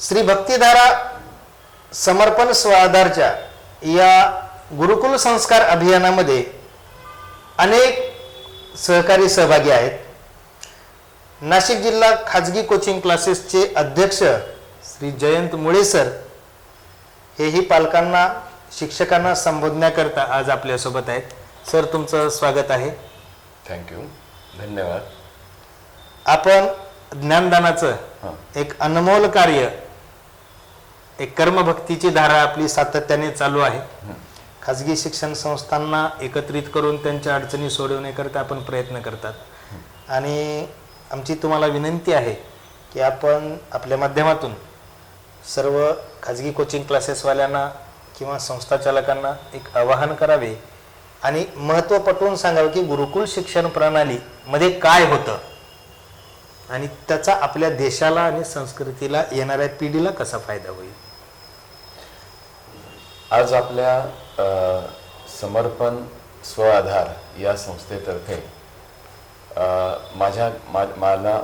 श्री भक्तिधारा समर्पण स्वाधारच्या या गुरुकुल संस्कार अभियानामध्ये अनेक सहकारी सहभागी आहेत. नाशिक जिल्हा खाजगी कोचिंग क्लासेसचे अध्यक्ष श्री जयंत मुळे सर हेही पालकांना शिक्षकांना संबोधण्याकरता आज आपल्यासोबत आहेत. सर तुमचं स्वागत आहे. थँक्यू धन्यवाद. आपण ज्ञानदानाचं एक अनमोल कार्य एक कर्मभक्तीची धारा आपली सातत्याने चालू आहे. खाजगी शिक्षण संस्थांना एकत्रित करून त्यांच्या अडचणी सोडवण्याकरता आपण प्रयत्न करतात. आणि आमची तुम्हाला विनंती आहे की आपण आपल्या माध्यमातून सर्व खाजगी कोचिंग क्लासेसवाल्यांना किंवा संस्था चालकांना एक आवाहन करावे आणि महत्त्व पटवून सांगावं की गुरुकुल शिक्षण प्रणालीमध्ये काय होतं आणि त्याचा आपल्या देशाला आणि संस्कृतीला येणाऱ्या पिढीला कसा फायदा होईल. आज आपल्या अ, समर्पण स्वआधार या संस्थेतर्फे अ, माझ्या मा मला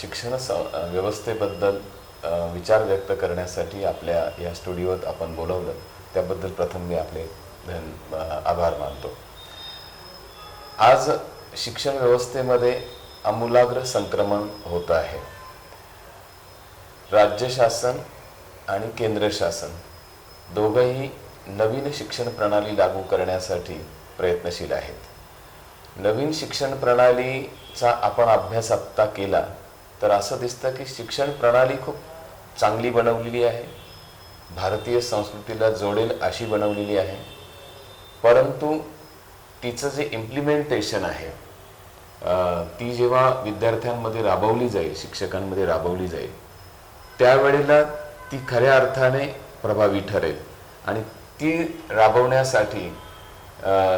शिक्षण स अ, व्यवस्थेबद्दल अ, विचार व्यक्त करण्यासाठी आपल्या या स्टुडिओत आपण बोलवलं त्याबद्दल प्रथम मी आपले धन अ, आभार मानतो. आज शिक्षण व्यवस्थेमध्ये आमूलाग्र संक्रमण होत आहे. राज्य शासन आणि केंद्र शासन दोघंही नवीन शिक्षण प्रणाली लागू करण्यासाठी प्रयत्नशील आहेत. नवीन शिक्षण प्रणालीचा आपण अभ्यास आत्ता केला तर असं दिसतं की शिक्षण प्रणाली खूप चांगली बनवलेली आहे. भारतीय संस्कृतीला जोडेल अशी बनवलेली आहे. परंतु तिचं जे इम्प्लिमेंटेशन आहे ती जेव्हा विद्यार्थ्यांमध्ये राबवली जाईल शिक्षकांमध्ये राबवली जाईल त्यावेळेला ती खऱ्या अर्थाने प्रभावी ठरेल. आणि ती राबवण्यासाठी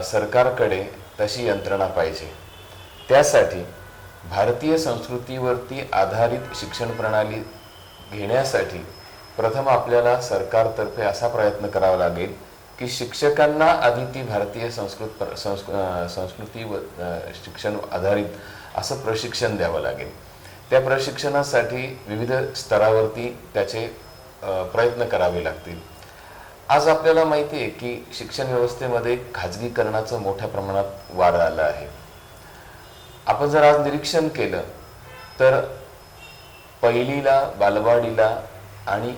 सरकारकडे तशी यंत्रणा पाहिजे. त्यासाठी भारतीय संस्कृतीवरती आधारित शिक्षण प्रणाली घेण्यासाठी प्रथम आपल्याला सरकारतर्फे असा प्रयत्न करावा लागेल की शिक्षकांना आधी ती भारतीय संस्कृत प्र- संस्क संस्कृती व शिक्षण आधारित असं प्रशिक्षण द्यावं लागेल. त्या प्रशिक्षणासाठी विविध स्तरावरती त्याचे प्रयत्न करावे लागतील. आज आपल्याला माहिती आहे की शिक्षण व्यवस्थेमध्ये खाजगीकरणाचं मोठ्या प्रमाणात वाढ आलं आहे. आपण जर आज निरीक्षण केलं तर पहिलीला बालवाडीला आणि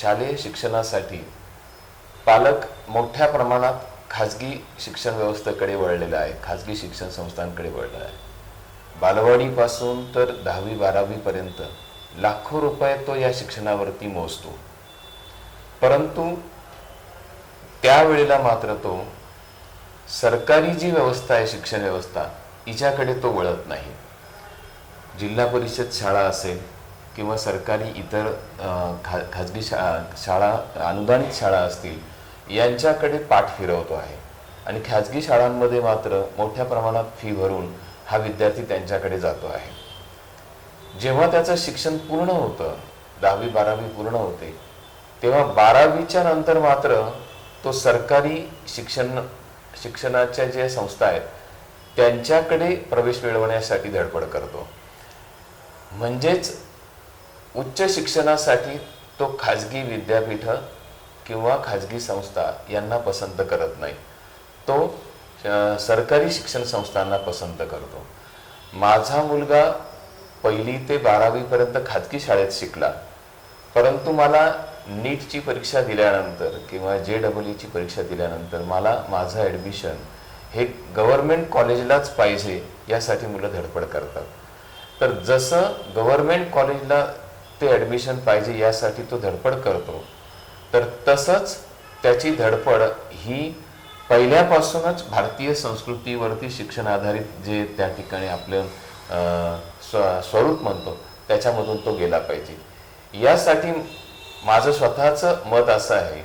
शालेय शिक्षणासाठी पालक मोठ्या प्रमाणात खाजगी शिक्षण व्यवस्थेकडे वळलेला आहे खाजगी शिक्षण संस्थांकडे वळलेला आहे बालवाडीपासून तर दहावी बारावीपर्यंत लाखो रुपये तो या शिक्षणावरती मोजतो. परंतु त्यावेळेला मात्र तो सरकारी जी व्यवस्था आहे शिक्षण व्यवस्था हिच्याकडे तो वळत नाही. जिल्हा परिषद शाळा असेल किंवा सरकारी इतर खा खाजगी शा शाळा अनुदानित शाळा असतील यांच्याकडे पाठ फिरवतो आहे. आणि खाजगी शाळांमध्ये मात्र मोठ्या प्रमाणात फी भरून हा विद्यार्थी त्यांच्याकडे जातो आहे. जेव्हा त्याचं शिक्षण पूर्ण होतं दहावी बारावी पूर्ण होते तेव्हा बारावीच्या नंतर मात्र तो सरकारी शिक्षण शिक्षणाच्या ज्या संस्था आहेत त्यांच्याकडे प्रवेश मिळवण्यासाठी धडपड करतो. म्हणजेच उच्च शिक्षणासाठी तो खाजगी विद्यापीठं किंवा खाजगी संस्था यांना पसंत करत नाही. तो सरकारी शिक्षण संस्थांना पसंत करतो. माझा मुलगा पहिली ते बारावीपर्यंत खाजगी शाळेत शिकला परंतु मला नीटची परीक्षा दिल्यानंतर किंवा जे डबल ईची परीक्षा दिल्यानंतर मला माझं ॲडमिशन हे गव्हर्मेंट कॉलेजलाच पाहिजे यासाठी मुलं धडपड करतात. तर जसं गव्हर्मेंट कॉलेजला ते ॲडमिशन पाहिजे यासाठी तो धडपड करतो तर तसंच त्याची धडपड ही पहिल्यापासूनच भारतीय संस्कृतीवरती शिक्षण आधारित जे त्या ठिकाणी आपलं स्व स्वरूप म्हणतो त्याच्यामधून तो गेला पाहिजे. यासाठी माझं स्वतःचं मत असं आहे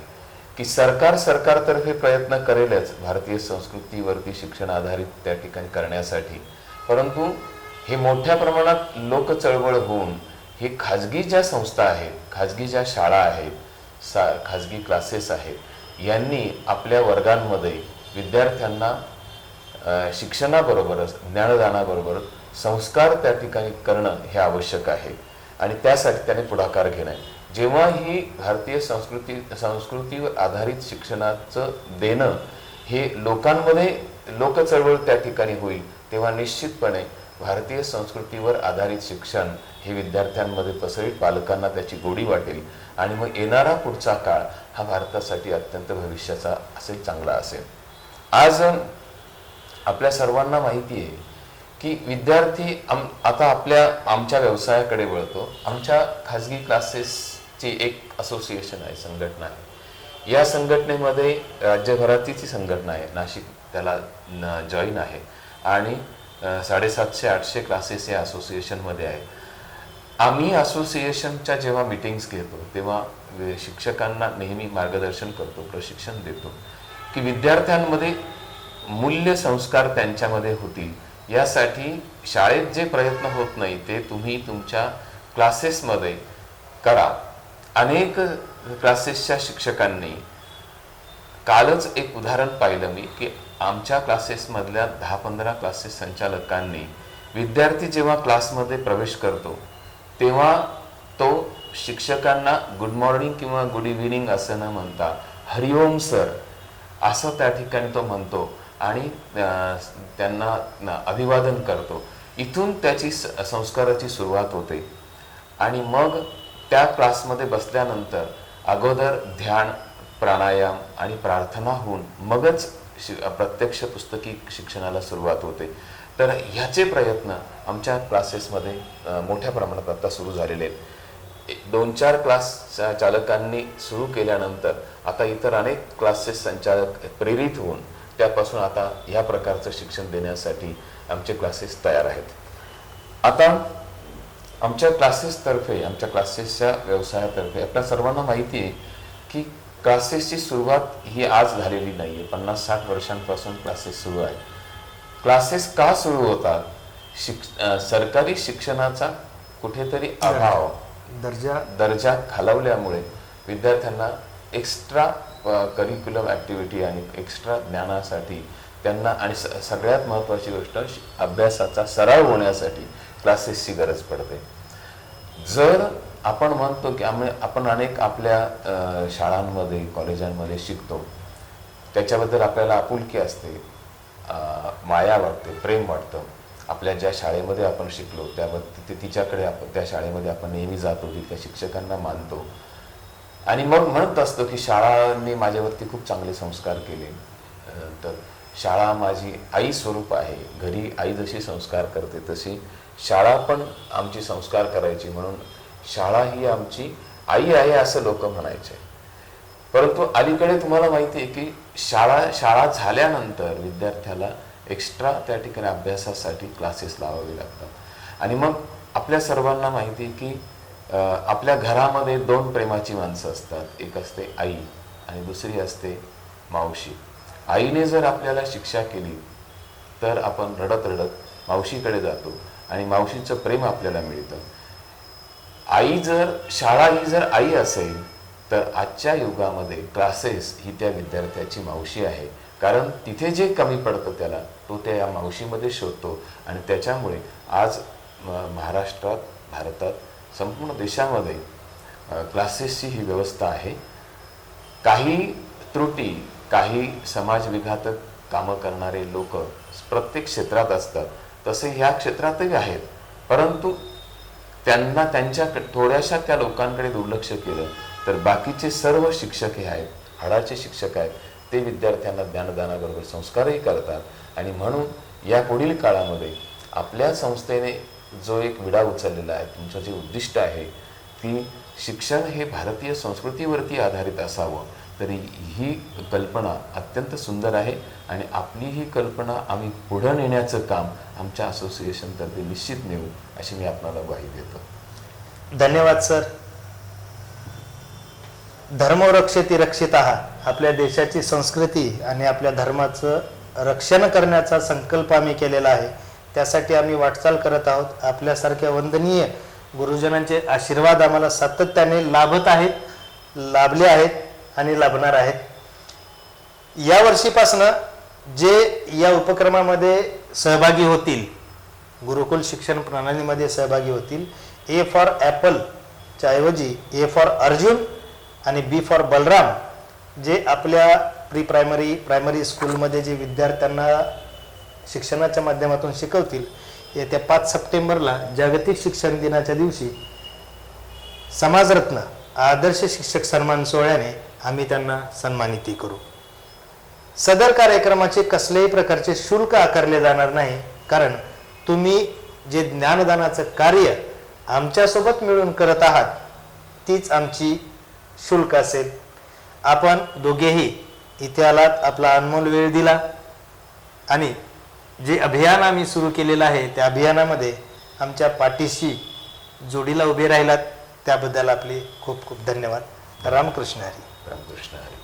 की सरकार सरकारतर्फे प्रयत्न करेलच भारतीय संस्कृतीवरती शिक्षण आधारित त्या ठिकाणी करण्यासाठी. परंतु हे मोठ्या प्रमाणात लोक चळवळ होऊन हे खाजगी ज्या संस्था आहेत खाजगी ज्या शाळा आहेत सा खाजगी क्लासेस आहेत यांनी आपल्या वर्गांमध्ये विद्यार्थ्यांना शिक्षणाबरोबरच ज्ञानदानाबरोबर संस्कार त्या ठिकाणी करणं हे आवश्यक आहे. आणि त्यासाठी त्याने पुढाकार घेणं आहे. जेव्हा ही भारतीय संस्कृती संस्कृतीवर आधारित शिक्षणाचं देणं हे लोकांमध्ये लोक चळवळ त्या ठिकाणी होईल तेव्हा निश्चितपणे भारतीय संस्कृतीवर आधारित शिक्षण हे विद्यार्थ्यांमध्ये पसरेल पालकांना त्याची गोडी वाटेल. आणि मग येणारा पुढचा काळ हा भारतासाठी अत्यंत भविष्याचा असेल चांगला असेल. आज आपल्या सर्वांना माहिती आहे की विद्यार्थी आम आता आपल्या आमच्या व्यवसायाकडे वळतो. आमच्या खाजगी क्लासेस ची एक असोसिएशन आहे संघटना आहे. या संघटनेमध्ये राज्यभरातील ती संघटना आहे. नाशिक त्याला जॉईन आहे. आणि साडेसातशे आठशे क्लासेस या असोसिएशनमध्ये आहे. आम्ही असोसिएशनच्या जेव्हा मिटिंग्स घेतो तेव्हा शिक्षकांना नेहमी मार्गदर्शन करतो प्रशिक्षण देतो की विद्यार्थ्यांमध्ये मूल्य संस्कार त्यांच्यामध्ये होतील. यासाठी शाळेत जे प्रयत्न होत नाही ते तुम्ही तुमच्या क्लासेसमध्ये करा. अनेक क्लासेसच्या शिक्षकांनी कालच एक उदाहरण पाहिलं मी की आमच्या क्लासेसमधल्या दहा पंधरा क्लासेस संचालकांनी विद्यार्थी जेव्हा क्लासमध्ये प्रवेश करतो तेव्हा तो शिक्षकांना गुड मॉर्निंग किंवा गुड इव्हिनिंग असं न म्हणता हरिओम सर असं त्या ठिकाणी तो म्हणतो आणि त्यांना अभिवादन करतो. इथून त्याची स- संस्काराची सुरुवात होते. आणि मग त्या क्लासमध्ये बसल्यानंतर अगोदर ध्यान प्राणायाम आणि प्रार्थना होऊन मगच शि प्रत्यक्ष पुस्तकी शिक्षणाला सुरुवात होते. तर ह्याचे प्रयत्न आमच्या क्लासेसमध्ये मोठ्या प्रमाणात आता सुरू झालेले आहेत. दोन चार क्लास चालकांनी सुरू केल्यानंतर आता इतर अनेक क्लासेस संचालक प्रेरित होऊन त्यापासून आता ह्या प्रकारचं शिक्षण देण्यासाठी आमचे क्लासेस तयार आहेत. आता आमच्या क्लासेसतर्फे आमच्या क्लासेसच्या व्यवसायातर्फे आपल्या सर्वांना माहिती आहे की क्लासेसची सुरुवात ही आज झालेली नाही आहे पन्नास साठ वर्षांपासून क्लासेस सुरू आहे. क्लासेस का सुरू होतात? शिक अं, सरकारी शिक्षणाचा कुठेतरी अभाव दर्जा. दर्जा खालावल्यामुळे विद्यार्थ्यांना एक्स्ट्रा करिक्युलम ॲक्टिव्हिटी आणि एक्स्ट्रा ज्ञानासाठी त्यांना आणि स सगळ्यात महत्त्वाची गोष्ट अभ्यासाचा सराव होण्यासाठी क्लासेसची गरज पडते. जर आपण म्हणतो की आम्ही आपण अनेक आपल्या शाळांमध्ये कॉलेजांमध्ये शिकतो त्याच्याबद्दल आपल्याला आपुलकी असते माया वाटते प्रेम वाटतं. आपल्या ज्या शाळेमध्ये आपण शिकलो त्याबद्दल तिच्याकडे आपण त्या शाळेमध्ये आपण नेहमी जातो तिथल्या शिक्षकांना मानतो. आणि मग म्हणत असतो की शाळांनी माझ्यावरती खूप चांगले संस्कार केले. तर शाळा माझी आई स्वरूप आहे. घरी आई जशी संस्कार करते तशी शाळा पण आमची संस्कार करायची म्हणून शाळा ही आमची आई आहे असं लोक म्हणायचे. परंतु अलीकडे तुम्हाला माहिती आहे की शाळा शाळा झाल्यानंतर विद्यार्थ्याला एक्स्ट्रा त्या ठिकाणी अभ्यासासाठी क्लासेस लावावे लागतात. आणि मग आपल्या सर्वांना माहिती आहे की आपल्या घरामध्ये दोन प्रेमाची माणसं असतात. एक असते आई आणि दुसरी असते मावशी. आईने जर आपल्याला शिक्षा केली तर आपण रडत रडत मावशीकडे जातो. आणि मावशींचं प्रेम आपल्याला मिळतं. आई जर शाळा ही जर आई असेल तर आजच्या युगामध्ये क्लासेस ही त्या विद्यार्थ्याची मावशी आहे. कारण तिथे जे कमी पडतं त्याला तो त्या या मावशीमध्ये शोधतो. आणि त्याच्यामुळे आज म- महाराष्ट्रात भारतात संपूर्ण देशामध्ये क्लासेसची ही व्यवस्था आहे. काही त्रुटी काही समाजविघातक कामं करणारे लोक प्रत्येक क्षेत्रात असतात. तसे ह्या क्षेत्रातही आहेत. परंतु त्यांना त्यांच्या थोड्याशा त्या लोकांकडे दुर्लक्ष केलं तर बाकीचे सर्व शिक्षक हे आहेत हाडाचे शिक्षक आहेत ते विद्यार्थ्यांना ज्ञानदानाबरोबर संस्कारही करतात. आणि म्हणून या पुढील काळामध्ये आपल्या संस्थेने जो एक विडा उचललेला आहे तुमचं जे उद्दिष्ट आहे ती शिक्षण हे भारतीय संस्कृतीवरती आधारित असावं. तरी ही कल्पना अत्यंत सुंदर आहे आणि आपली ही कल्पना आम्ही पुढं नेण्याचं काम आमच्या असोसिएशनतर्फे निश्चित नेऊ अशी मी आपणाला ग्वाही देतो. धन्यवाद सर. धर्मरक्षेती रक्षित आहात आपल्या देशाची संस्कृती आणि आपल्या धर्माचं रक्षण करण्याचा संकल्प आम्ही केलेला आहे. त्यासाठी आम्ही वाटचाल करत आहोत. आपल्यासारख्या वंदनीय गुरुजनांचे आशीर्वाद आम्हाला सातत्याने लाभत आहेत लाभले आहेत. आणि लाभणार आहेत या वर्षीपासनं जे या उपक्रमामध्ये सहभागी होतील गुरुकुल शिक्षण प्रणालीमध्ये सहभागी होतील ए फॉर ॲपलच्या ऐवजी ए फॉर अर्जुन आणि बी फॉर बलराम जे आपल्या प्री प्रायमरी प्रायमरी स्कूलमध्ये जे विद्यार्थ्यांना शिक्षणाच्या माध्यमातून शिकवतील येत्या पाच सप्टेंबरला जागतिक शिक्षण दिनाच्या दिवशी समाजरत्न आदर्श शिक्षक सन्मान सोहळ्याने आम्ही त्यांना सन्मानित करू. सदर कार्यक्रमाचे कसल्याही प्रकारचे शुल्क आकारले जाणार नाही कारण तुम्ही जे ज्ञानदानाचं कार्य आमच्यासोबत मिळून करत आहात तीच आमची शुल्क असेल. आपण दोघेही इथे आलात आपला अनमोल वेळ दिला आणि जे अभियान आम्ही सुरू केलेलं आहे त्या अभियानामध्ये आमच्या पाठीशी जोडीला उभे राहिलात त्याबद्दल आपले खूप खूप धन्यवाद. रामकृष्ण हरी. रामकृष्ण हरी